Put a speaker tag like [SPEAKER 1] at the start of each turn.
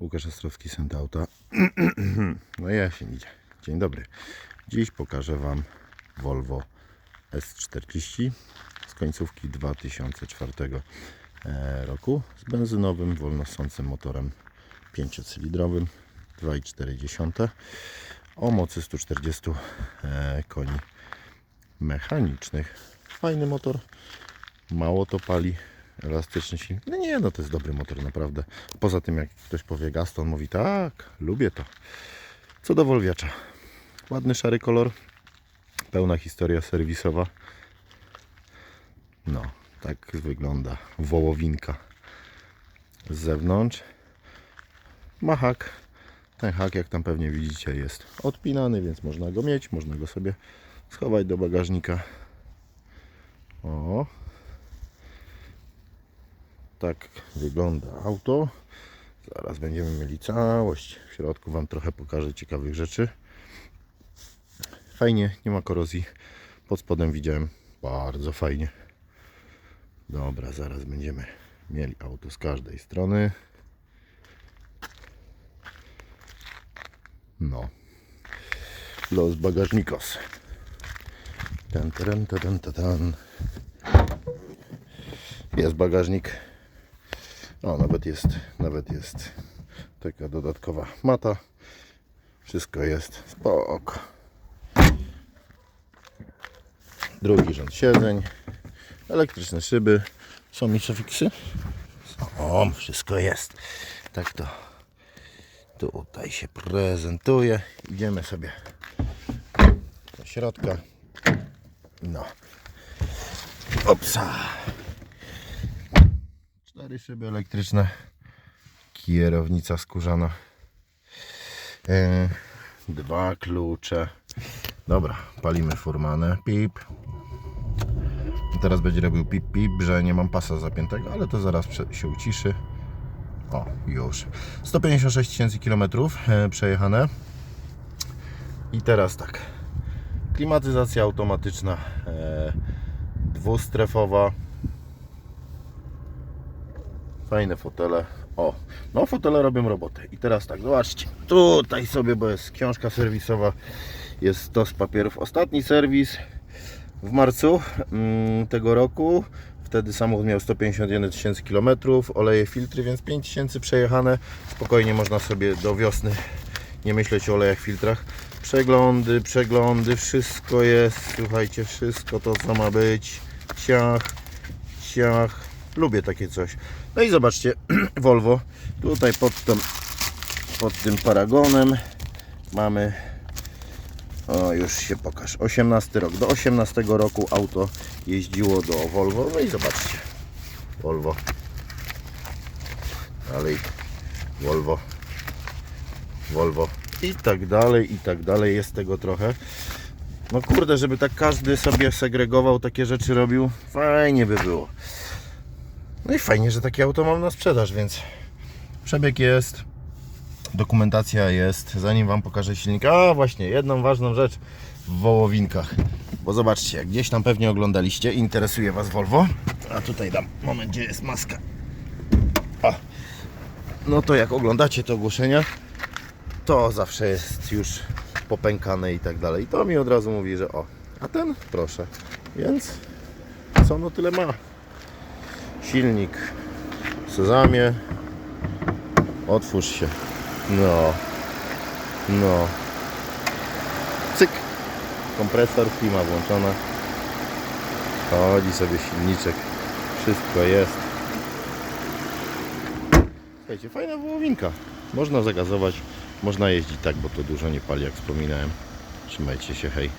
[SPEAKER 1] Łukasz Ostrowski, Send Auta. No ja się idzie. Dzień dobry. Dziś pokażę Wam Volvo S40 z końcówki 2004 e, roku z benzynowym, wolnosącym motorem 5-cylindrowym 2,4 o mocy 140 e, koni mechanicznych. Fajny motor, mało to pali, elastyczny silnik. No nie, no to jest dobry motor, naprawdę. Poza tym, jak ktoś powie Gaston, mówi tak, lubię to. Co do Wolwiacza. Ładny szary kolor, pełna historia serwisowa. No, tak wygląda wołowinka z zewnątrz. Ma hak. Ten hak, jak tam pewnie widzicie, jest odpinany, więc można go mieć, można go sobie schować do bagażnika. O, tak wygląda auto. Zaraz będziemy mieli całość. W środku Wam trochę pokażę ciekawych rzeczy. Fajnie, nie ma korozji. Pod spodem widziałem bardzo fajnie. Dobra, zaraz będziemy mieli auto z każdej strony. No. Los bagażnikos. Tan, tan, tan, tan, tan. Jest bagażnik. O, nawet jest, nawet jest taka dodatkowa mata. Wszystko jest spoko. Drugi rząd siedzeń. Elektryczne szyby. Są mi sufiksy? O, wszystko jest. Tak to tutaj się prezentuje. Idziemy sobie do środka. No. Opsa. Cztery szyby elektryczne. Kierownica skórzana. E, dwa klucze. Dobra, palimy furmanę. Pip. Teraz będzie robił pip pip, że nie mam pasa zapiętego, ale to zaraz się uciszy. O, już. 156 tysięcy kilometrów e, przejechane. I teraz tak. Klimatyzacja automatyczna, e, dwustrefowa. Fajne fotele. O, no fotele robią robotę. I teraz tak, zobaczcie. Tutaj sobie, bo jest książka serwisowa, jest stos papierów. Ostatni serwis w marcu mm, tego roku. Wtedy samochód miał 151 tysięcy kilometrów, oleje filtry, więc 5 tysięcy przejechane. Spokojnie można sobie do wiosny nie myśleć o olejach filtrach. Przeglądy, przeglądy, wszystko jest, słuchajcie, wszystko to co ma być. Ciach, ciach. Lubię takie coś. No i zobaczcie, Volvo. Tutaj pod, tą, pod tym paragonem mamy o, już się pokaż. 18 rok. Do 18 roku auto jeździło do Volvo. No i zobaczcie. Volvo. Dalej. Volvo. Volvo. I tak dalej, i tak dalej. Jest tego trochę. No kurde, żeby tak każdy sobie segregował, takie rzeczy robił, fajnie by było. No i fajnie, że takie auto mam na sprzedaż, więc przebieg jest, dokumentacja jest. Zanim Wam pokażę silnik, a właśnie, jedną ważną rzecz w wołowinkach. Bo zobaczcie, jak gdzieś tam pewnie oglądaliście, interesuje Was Volvo. A tutaj dam, moment, gdzie jest maska. O. No to jak oglądacie te ogłoszenia, to zawsze jest już popękane i tak dalej. To mi od razu mówi, że o, a ten proszę. Więc co no tyle ma? Silnik sezamie. Otwórz się. No. No. Cyk. Kompresor, klima włączona. Chodzi sobie silniczek. Wszystko jest. Słuchajcie, fajna wołowinka. Można zagazować, można jeździć tak, bo to dużo nie pali, jak wspominałem. Trzymajcie się, hej.